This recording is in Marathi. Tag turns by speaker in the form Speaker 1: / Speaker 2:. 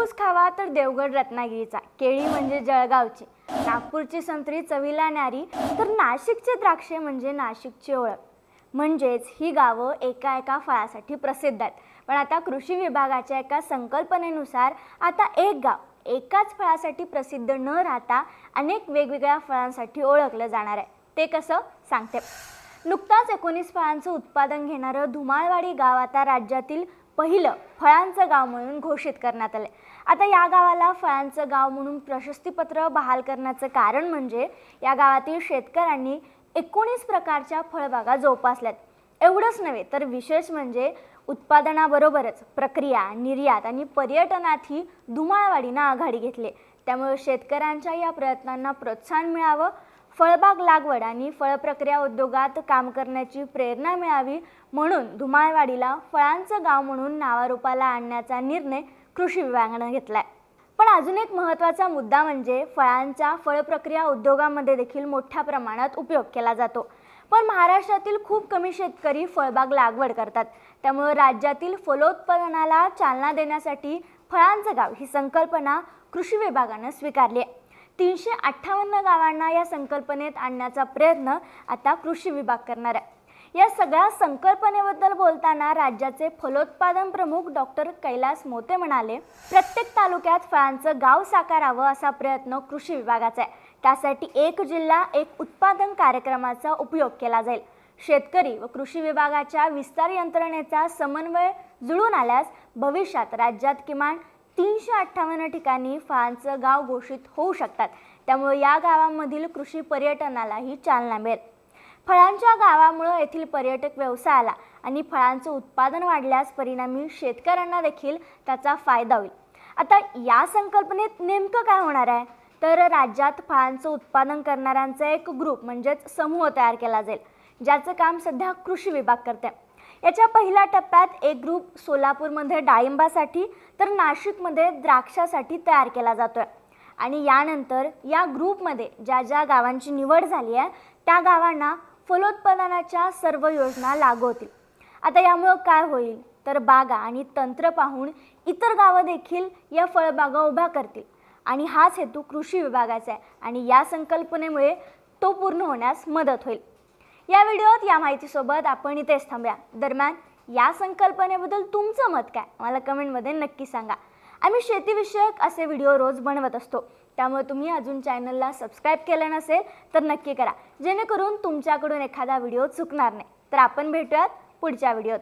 Speaker 1: कापूस खावा तर देवगड रत्नागिरीचा केळी म्हणजे जळगावची. नागपूरची संत्री चवीला न्यारी तर नाशिकचे द्राक्षे म्हणजे नाशिकची ओळख. म्हणजेच ही गावं एका एका फळासाठी प्रसिद्ध आहेत. पण आता कृषी विभागाच्या एका संकल्पनेनुसार आता एक गाव एकाच फळासाठी प्रसिद्ध न राहता अनेक वेगवेगळ्या फळांसाठी ओळखलं जाणार आहे. ते कसं? सांगते. नुकताच एकोणीस फळांचं उत्पादन घेणारं धुमाळवाडी गाव आता राज्यातील पहिलं फळांचं गाव म्हणून घोषित करण्यात आलं आता या गावाला फळांचं गाव म्हणून प्रशस्तीपत्र बहाल करण्याचं कारण म्हणजे या गावातील शेतकऱ्यांनी एकोणीस प्रकारच्या फळबागा जोपासल्यात. एवढंच नव्हे तर विशेष म्हणजे उत्पादनाबरोबरच प्रक्रिया निर्यात आणि पर्यटनातही धुमाळवाडीनं आघाडी घेतली. त्यामुळे शेतकऱ्यांच्या या प्रयत्नांना प्रोत्साहन मिळावं फळबाग लागवड आणि फळप्रक्रिया उद्योगात काम करण्याची प्रेरणा मिळावी म्हणून धुमाळवाडीला फळांचं गाव म्हणून नावारूपाला आणण्याचा निर्णय कृषी विभागानं घेतलाय. पण अजून एक महत्त्वाचा मुद्दा म्हणजे फळांचा फळप्रक्रिया उद्योगामध्ये देखील मोठ्या प्रमाणात उपयोग केला जातो. पण महाराष्ट्रातील खूप कमी शेतकरी फळबाग लागवड करतात. त्यामुळे राज्यातील फलोत्पादनाला चालना देण्यासाठी फळांचं गाव ही संकल्पना कृषी विभागानं स्वीकारली आहे. तीनशे अठ्ठावन्न गावांना या संकल्पनेत आणण्याचा प्रयत्न आता कृषी विभाग करणार आहे. या सगळ्या संकल्पनेबद्दल बोलताना राज्याचे फलोत्पादन प्रमुख डॉक्टर कैलास मोते म्हणाले प्रत्येक तालुक्यात फळांचं गाव साकारावं असा प्रयत्न कृषी विभागाचा आहे. त्यासाठी एक जिल्हा एक उत्पादन कार्यक्रमाचा उपयोग केला जाईल. शेतकरी व कृषी विभागाच्या विस्तार यंत्रणेचा समन्वय जुळून आल्यास भविष्यात राज्यात किमान तीनशे अठ्ठावन्न ठिकाणी फळांचं गाव घोषित होऊ शकतात. त्यामुळे या गावांमधील कृषी पर्यटनालाही चालना मिळेल. फळांच्या गावामुळं येथील पर्यटक व्यवसायाला आणि फळांचं उत्पादन वाढल्यास परिणामी शेतकऱ्यांना देखील त्याचा फायदा होईल. आता या संकल्पनेत नेमकं काय होणार आहे? तर राज्यात फळांचं उत्पादन करणाऱ्यांचा एक ग्रुप म्हणजेच समूह तयार केला जाईल ज्याचं काम सध्या कृषी विभाग करते याच्या पहिल्या टप्प्यात एक ग्रुप सोलापूरमध्ये डाळिंबासाठी तर नाशिकमध्ये द्राक्षासाठी तयार केला जातोय. आणि यानंतर या ग्रुपमध्ये ज्या ज्या गावांची निवड झाली आहे त्या गावांना फलोत्पादनाच्या सर्व योजना लागू होतील. आता यामुळं काय होईल? तर बागा आणि तंत्र पाहून इतर गावं देखील या फळबागा उभ्या करतील. आणि हाच हेतू कृषी विभागाचा आहे. आणि या संकल्पनेमुळे तो पूर्ण होण्यास मदत होईल. या व्हिडिओत या माहितीसोबत आपण इथेच थांबूया. दरम्यान या संकल्पनेबद्दल तुमचं मत काय? मला कमेंटमध्ये नक्की सांगा. आम्ही शेतीविषयक असे व्हिडिओ रोज बनवत असतो. त्यामुळे तुम्ही अजून चॅनलला सबस्क्राईब केलं नसेल तर नक्की करा. जेणेकरून तुमच्याकडून एखादा व्हिडिओ चुकणार नाही. तर आपण भेटूयात पुढच्या व्हिडिओत.